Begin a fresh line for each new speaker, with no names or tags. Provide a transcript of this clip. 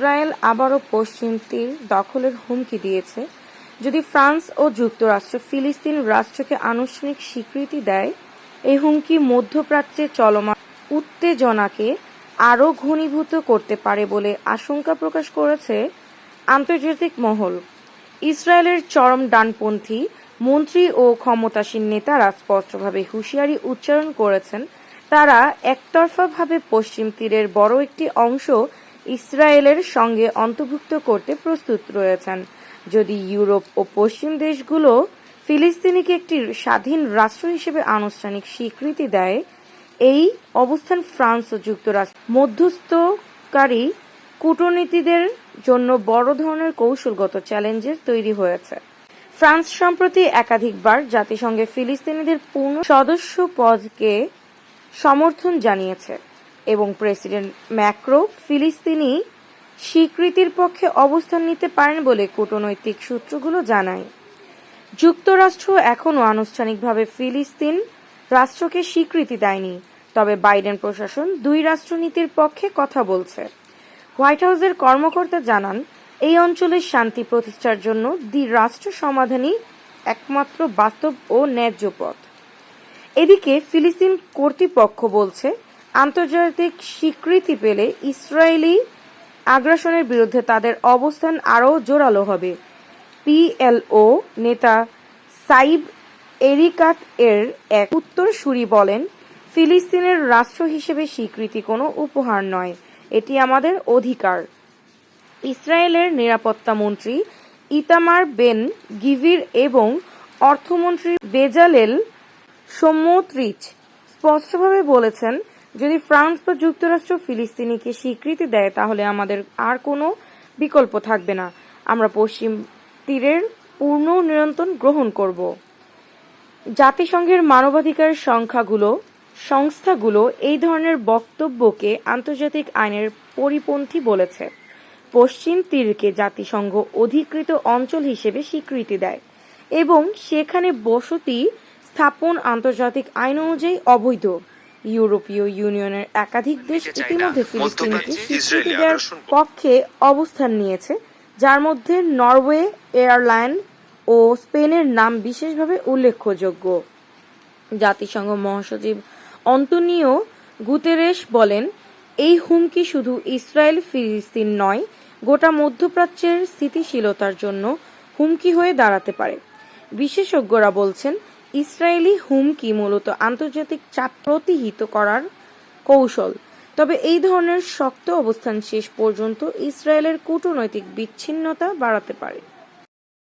Israel আবারও পশ্চিম তীর দখলের হুমকি দিয়েছে। যদি ফ্রান্স ও যুক্তরাষ্ট্র ফিলিস্তিন রাষ্ট্রকে আনুষ্ঠানিক স্বীকৃতি দেয় এই হুমকি মধ্যপ্রাচ্যে চলমান উত্তেজনাকে আরও ঘনীভূত করতে পারে বলে আশঙ্কা প্রকাশ করেছে আন্তর্জাতিক মহল। ইসরায়েলের চরম ডানপন্থী, মন্ত্রী ও ক্ষমতাসীন নেতারা স্পষ্টভাবে হুঁশিয়ারি উচ্চারণ করেছেন, তারা একতরফাভাবে পশ্চিম তীরের বড় একটি অংশ ইসরায়েলের সঙ্গে অন্তর্ভুক্ত করতে প্রস্তুত রয়েছেন। যদি ইউরোপ ও পশ্চিম দেশগুলো ফিলিস্তিনিকে একটি স্বাধীন রাষ্ট্র হিসেবে আনুষ্ঠানিক স্বীকৃতি দেয়, এই অবস্থান ফ্রান্স ও যুক্তরাষ্ট্র। মধ্যস্থকারী কূটনীতিদের জন্য বড় ধরনের কৌশলগত চ্যালেঞ্জের তৈরি হয়েছে। ফ্রান্স সম্প্রতি একাধিকবার জাতিসংঘে ফিলিস্তিনিদের পূর্ণ সদস্য পদকে সমর্থন জানিয়েছে। এবং প্রেসিডেন্ট ম্যাক্রো ফিলিস্তিনি স্বীকৃতির পক্ষে অবস্থান নিতে পারেন বলে কূটনৈতিক সূত্রগুলো জানায়। যুক্তরাষ্ট্র এখনও আনুষ্ঠানিকভাবে ফিলিস্তিন রাষ্ট্রকে স্বীকৃতি দেয়নি, তবে বাইডেন প্রশাসন দুই রাষ্ট্রনীতির পক্ষে কথা বলছে। হোয়াইট হাউসের কর্মকর্তা জানান, এই অঞ্চলের শান্তি প্রতিষ্ঠার জন্য দ্বি রাষ্ট্র সমাধানই একমাত্র বাস্তব ও ন্যায্য পথ। এদিকে ফিলিস্তিন কর্তৃপক্ষ বলছে আন্তর্জাতিক স্বীকৃতি পেলে ইসরায়েলি আগ্রাসনের বিরুদ্ধে তাদের অবস্থান আরও জোরালো হবে। পিএলও নেতা সাইব এরিকাত এর এক উত্তরসূরি বলেন, ফিলিস্তিনের রাষ্ট্র হিসেবে স্বীকৃতি কোনো উপহার নয়, এটি আমাদের অধিকার। ইসরায়েলের নিরাপত্তা মন্ত্রী ইতামার বেন গিভির এবং অর্থমন্ত্রী বেজালেল সোমোত্রিচ স্পষ্টভাবে বলেছেন যদি ফ্রান্স বা যুক্তরাষ্ট্র ফিলিস্তিনিকে স্বীকৃতি দেয়, তাহলে আমাদের আর কোনো বিকল্প থাকবে না। আমরা পশ্চিম তীরের পূর্ণ নিয়ন্ত্রণ গ্রহণ করব। জাতিসংঘের মানবাধিকার সংখ্যাগুলো, সংস্থাগুলো এই ধরনের বক্তব্যকে আন্তর্জাতিক আইনের পরিপন্থী বলেছে। পশ্চিম তীরকে জাতিসংঘ অধিকৃত অঞ্চল হিসেবে স্বীকৃতি দেয় এবং সেখানে বসতি স্থাপন আন্তর্জাতিক আইন অনুযায়ী অবৈধ। ইউরোপীয় ইউনিয়নের একাধিক দেশ। ইতিমধ্যে ফিলিস্তিনকে স্বীকৃতি দেওয়ার পক্ষে অবস্থান নিয়েছে যার মধ্যে নরওয়ে এয়ারলাইন ও স্পেনের নাম বিশেষভাবে উল্লেখযোগ্য। জাতিসংঘ মহাসচিব অন্তনিও গুতেরেস বলেন এই হুমকি শুধু ইসরায়েল ফিলিস্তিন নয় গোটা মধ্যপ্রাচ্যের স্থিতিশীলতার জন্য হুমকি হয়ে দাঁড়াতে পারে। বিশেষজ্ঞরা বলছেন ইসরায়েলি হুমকি মূলত আন্তর্জাতিক চাপ প্রতিহিত করার কৌশল। তবে এই ধরনের শক্ত অবস্থান শেষ পর্যন্ত ইসরায়েলের কূটনৈতিক বিচ্ছিন্নতা বাড়াতে পারে।